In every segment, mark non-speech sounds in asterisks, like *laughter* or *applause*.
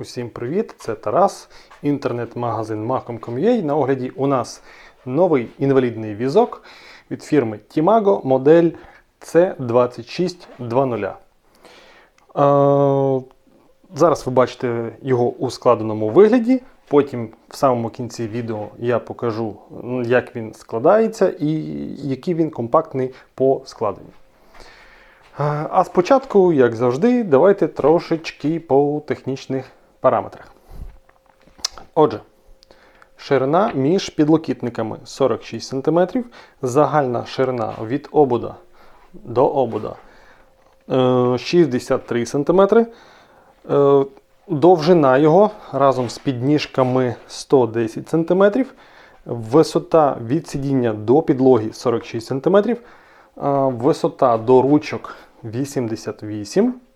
Усім привіт! Це Тарас, інтернет-магазин Mahom.com.ua. На огляді у нас новий інвалідний візок від фірми Timago модель C2620. Е, Зараз ви бачите його у складеному вигляді. Потім в самому кінці відео я покажу, як він складається і який він компактний по складенню. Е, А спочатку, як завжди, давайте трошечки по технічних параметрах. Отже, ширина між підлокітниками 46 см, загальна ширина від обода до обода е, 63 см, довжина його разом з підніжками 110 см, висота від сидіння до підлоги 46 см, е, висота до ручок 88 Е,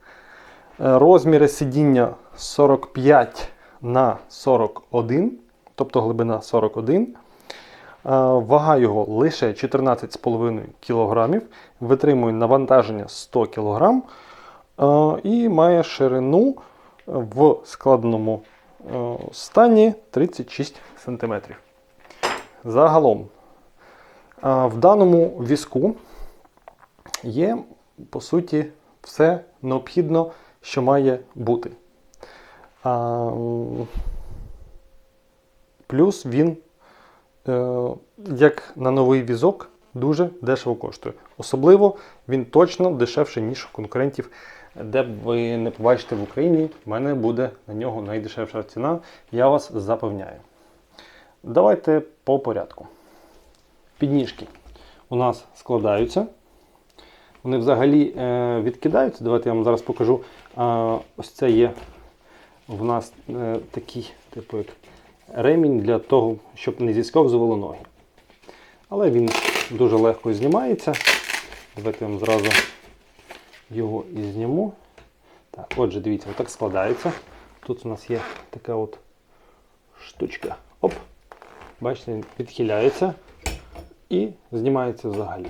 Розміри сидіння 45 на 41, тобто глибина 41. Е, Вага його лише 14,5 кг, витримує навантаження 100 кг е, і має ширину в складеному е, стані 36 см. Загалом, е, в даному візку є, по суті, все необхідно, що має бути. А, плюс він, е, як на новий візок, дуже дешево коштує. Особливо він точно дешевше, ніж у конкурентів, де б ви не побачите в Україні, в мене буде на нього найдешевша ціна, я вас запевняю. Давайте по порядку. Підніжки у нас складаються. Вони взагалі е, відкидаються. Давайте я вам зараз покажу. Ось це є в нас е, такий, типу, як ремінь для того, щоб не зісковзували ноги. Але він дуже легко знімається. Давайте я вам зразу його і зніму. Так, отже, дивіться, отак складається. Тут у нас є така от штучка. Оп. Бачите, він відхиляється і знімається взагалі.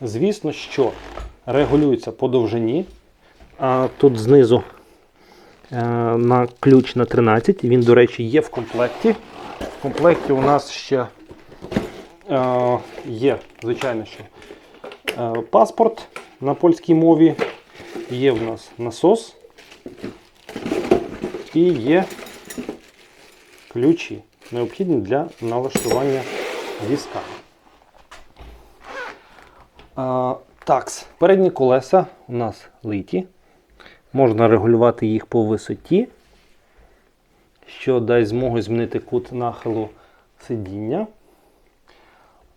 Звісно, що регулюється по довжині. А тут знизу е, на ключ на 13. Він, до речі, є в комплекті. В комплекті у нас ще е, є, звичайно, що е, паспорт на польській мові. Є в нас насос і є ключі, необхідні для налаштування візка. Такс. Передні колеса у нас литі. Можна регулювати їх по висоті, що дасть змогу змінити кут нахилу сидіння.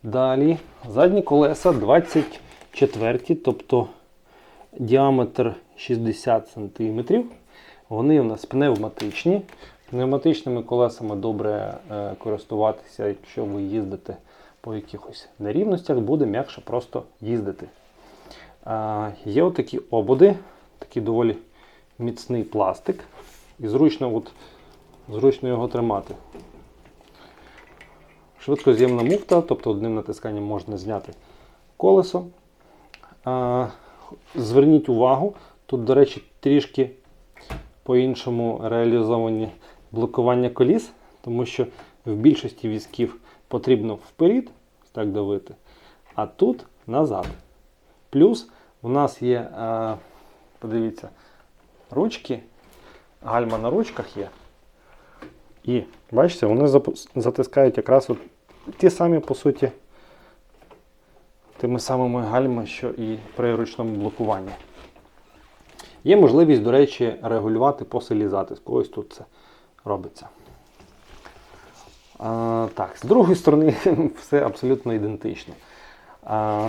Далі задні колеса 24, тобто діаметр 60 см. Вони у нас пневматичні. Пневматичними колесами добре е, користуватися, якщо ви їздите по якихось нерівностях, буде м'якше просто їздити. А, є отакі ободи, такий доволі міцний пластик. І зручно, от, зручно його тримати. Швидкоз'ємна муфта, тобто одним натисканням можна зняти колесо. А, зверніть увагу, тут, до речі, трішки по-іншому реалізовані блокування коліс, тому що в більшості візків потрібно вперед, так давити, а тут назад. Плюс у нас є, е, подивіться, ручки, гальма на ручках є. І бачите, вони затискають якраз от ті самі, по суті, тими самими гальмами, що і при ручному блокуванні. Є можливість, до речі, регулювати по силі затиску. Ось тут це робиться. Так, з другої сторони, *laughs* все абсолютно ідентично. А,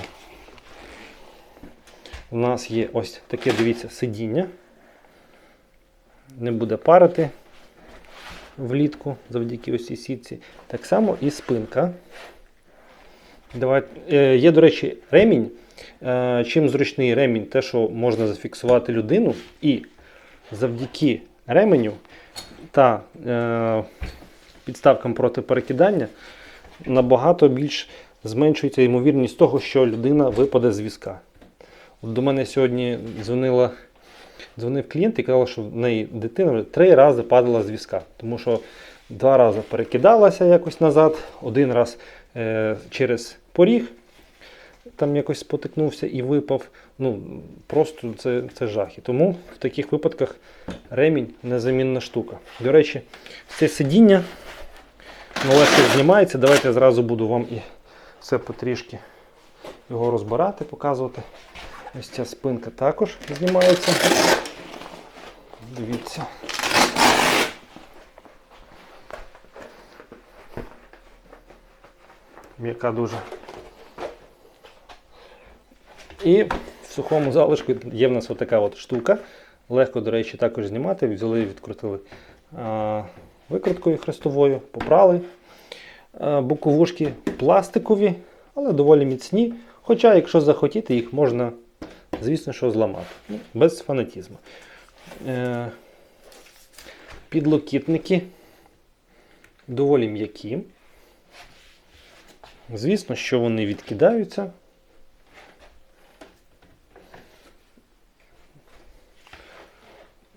у нас є ось таке, дивіться, сидіння. Не буде парити влітку завдяки ось цій сітці. Так само і спинка. Давай, е, є, до речі, ремінь. Е, чим зручний ремінь, те, що можна зафіксувати людину, і завдяки ременю та е, підставкам проти перекидання набагато більш зменшується ймовірність того, що людина випаде з візка. От до мене сьогодні дзвонила дзвонив клієнт і казав, що в неї дитина три рази падала з візка. Тому що два рази перекидалася якось назад, один раз е, через поріг там якось спотикнувся і випав. Ну, просто це, це жах. І тому в таких випадках ремінь незамінна штука. До речі, це сидіння легко знімається. Давайте я зразу буду вам і все потрішки його розбирати, показувати. Ось ця спинка також знімається. Дивіться. М'яка дуже. І в сухому залишку є в нас отака от штука. Легко, до речі, також знімати. Взяли, відкрутили а, викруткою хрестовою, попрали. А, боковушки пластикові, але доволі міцні. Хоча, якщо захотіти, їх можна, звісно, що зламати. Ну, без фанатізму. Е, підлокітники доволі м'які. Звісно, що вони відкидаються.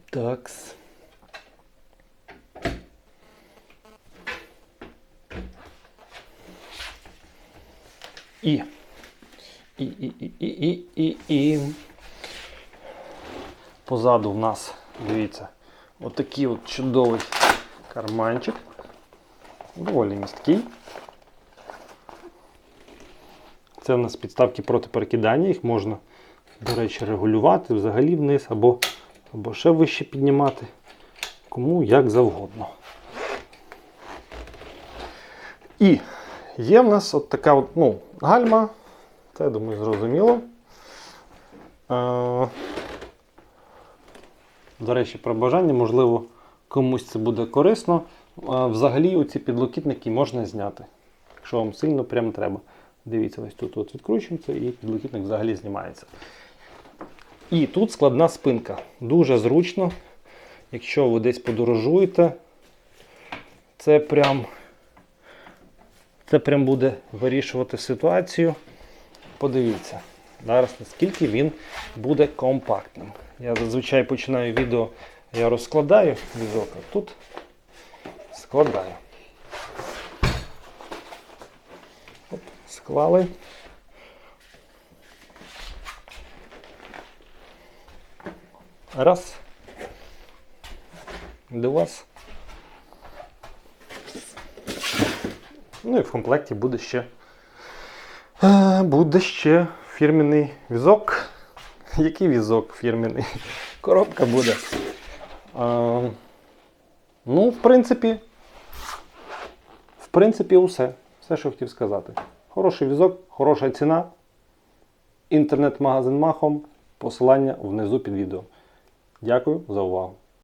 Такс. І. І, і, і, і, і, і, і. Позаду в нас, дивіться, отакий от чудовий карманчик. Доволі місткий. Це в нас підставки проти перекидання, їх можна, до речі, регулювати взагалі вниз або, або ще вище піднімати. Кому як завгодно. І є в нас от така от, ну, гальма. Це, я думаю, зрозуміло. Е, До речі, про бажання, можливо, комусь це буде корисно. Е, Взагалі оці підлокітники можна зняти, якщо вам сильно прям треба. Дивіться, ось тут от відкручується і підлокітник взагалі знімається. І тут складна спинка. Дуже зручно, якщо ви десь подорожуєте, це прям, це прям буде вирішувати ситуацію. Подивіться, зараз наскільки він буде компактним. Я зазвичай починаю відео, я розкладаю візок, а тут складаю. Оп, склали. Раз. До вас. Ну і в комплекті буде ще Е, Буде ще фірменний візок. *laughs* Який візок фірменний? *laughs* Коробка буде. А, ну, в принципі, в принципі, усе. Все, що хотів сказати. Хороший візок, хороша ціна. Інтернет-магазин Махом. Посилання внизу під відео. Дякую за увагу.